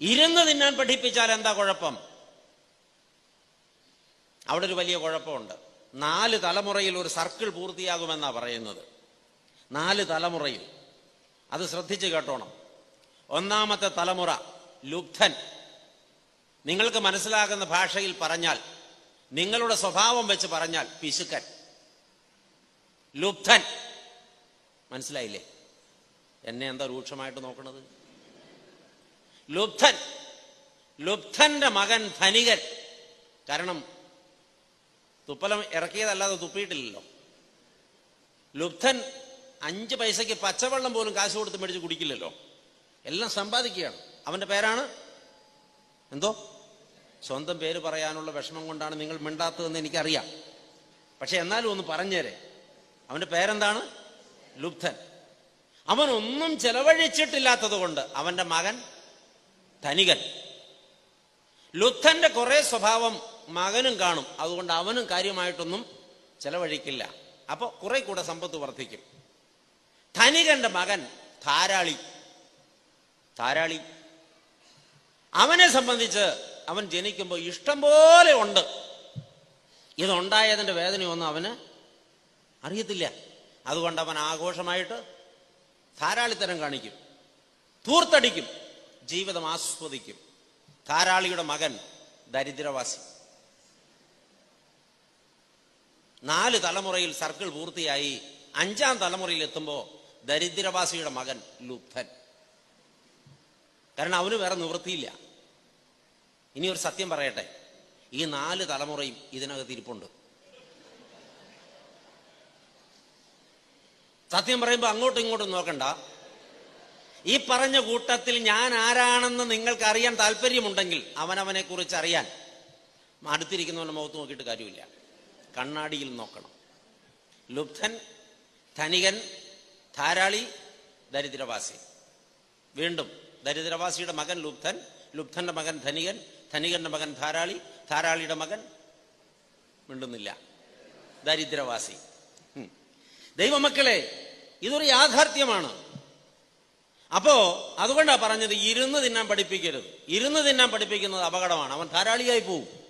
ഇരുന്ന് തിന്നാൻ പഠിപ്പിച്ചാൽ എന്താ കുഴപ്പം? അവിടെ ഒരു വലിയ കുഴപ്പമുണ്ട്. നാല് തലമുറയിൽ ഒരു സർക്കിൾ പൂർത്തിയാകുമെന്നാ പറയുന്നത്. നാല് തലമുറയിൽ. അത് ശ്രദ്ധിച്ച് കേട്ടോണം. ഒന്നാമത്തെ തലമുറ ലുബ്ധൻ. നിങ്ങൾക്ക് മനസ്സിലാകുന്ന ഭാഷയിൽ പറഞ്ഞാൽ നിങ്ങളുടെ സ്വഭാവം വെച്ച് പറഞ്ഞാൽ പിശുക്കൻ. ലുബ്ധൻ. മനസ്സിലായില്ലേ? എന്നെ എന്താ രൂക്ഷമായിട്ട് നോക്കണത്? ലുബ്ധൻ. ലുബ്ധന്റെ മകൻ ധനികൻ. കാരണം തുപ്പലം ഇറക്കിയതല്ലാതെ തുപ്പിയിട്ടില്ലല്ലോ. ലുബ്ധൻ അഞ്ച് പൈസയ്ക്ക് പച്ചവെള്ളം പോലും കാശ് കൊടുത്ത് മേടിച്ച് കുടിക്കില്ലല്ലോ. എല്ലാം സമ്പാദിക്കുകയാണ്. അവന്റെ പേരാണ്? എന്തോ? സ്വന്തം പേര് പറയാനുള്ള വിഷമം കൊണ്ടാണ് നിങ്ങൾ മിണ്ടാത്തതെന്ന് എനിക്കറിയാം. പക്ഷെ എന്നാലും ഒന്ന് പറഞ്ഞേരെ. അവന്റെ പേരെന്താണ്? ലുബ്ധൻ. അവൻ ഒന്നും ചെലവഴിച്ചിട്ടില്ലാത്തത് കൊണ്ട് അവന്റെ മകൻ ധനികൻ. ലുദ്ധന്റെ കുറെ സ്വഭാവം മകനും കാണും. അതുകൊണ്ട് അവനും കാര്യമായിട്ടൊന്നും ചെലവഴിക്കില്ല. അപ്പൊ കുറെ കൂടെ സമ്പത്ത് വർദ്ധിക്കും. ധനികന്റെ മകൻ ധാരാളി. ധാരാളി. അവനെ സംബന്ധിച്ച് അവൻ ജനിക്കുമ്പോൾ ഇഷ്ടം പോലെ ഉണ്ട്. ഇതുണ്ടായതിന്റെ വേദനയൊന്നും അവന് അറിയത്തില്ല. അതുകൊണ്ട് അവൻ ആഘോഷമായിട്ട് ധാരാളിത്തരം കാണിക്കും. തൂർത്തടിക്കും. ജീവിതം ആസ്വദിക്കും. ധാരാളിയുടെ മകൻ ദരിദ്രവാസി. നാല് തലമുറയിൽ സർക്കിൾ പൂർത്തിയായി അഞ്ചാം തലമുറയിൽ എത്തുമ്പോൾ ദരിദ്രവാസിയുടെ മകൻ ലുബ്ധൻ കാരണം അവന് വേറെ നിവൃത്തിയില്ല. ഇനി ഒരു സത്യം പറയട്ടെ. ഈ നാല് തലമുറയും ഇതിനകത്ത് ഇരിപ്പുണ്ട്. സത്യം പറയുമ്പോൾ അങ്ങോട്ടും ഇങ്ങോട്ടും നോക്കണ്ട. ഈ പറഞ്ഞ കൂട്ടത്തിൽ ഞാൻ ആരാണെന്ന് നിങ്ങൾക്ക് അറിയാൻ താല്പര്യമുണ്ടെങ്കിൽ അവനവനെ കുറിച്ച് അറിയാൻ അടുത്തിരിക്കുന്നവന്റെ മുഖത്ത് നോക്കിയിട്ട് കാര്യമില്ല. കണ്ണാടിയിൽ നോക്കണം. ലുബ്ധൻ ധനികൻ ധാരാളി ദരിദ്രവാസി. വീണ്ടും ദരിദ്രവാസിയുടെ മകൻ ലുബ്ധൻ ലുബ്ധന്റെ മകൻ ധനികൻ ധനികന്റെ മകൻ ധാരാളി ധാരാളിയുടെ മകൻ മിണ്ടുന്നില്ല. ദരിദ്രവാസി. ദൈവമക്കളെ ഇതൊരു യാഥാർത്ഥ്യമാണ്. അപ്പോ അതുകൊണ്ടാണ് പറഞ്ഞത് ഇരുന്ന് തിന്നാൻ പഠിപ്പിക്കരുത്. ഇരുന്ന് തിന്നാൻ പഠിപ്പിക്കുന്നത് അപകടമാണ്. അവൻ ധാരാളിയായി പോവും.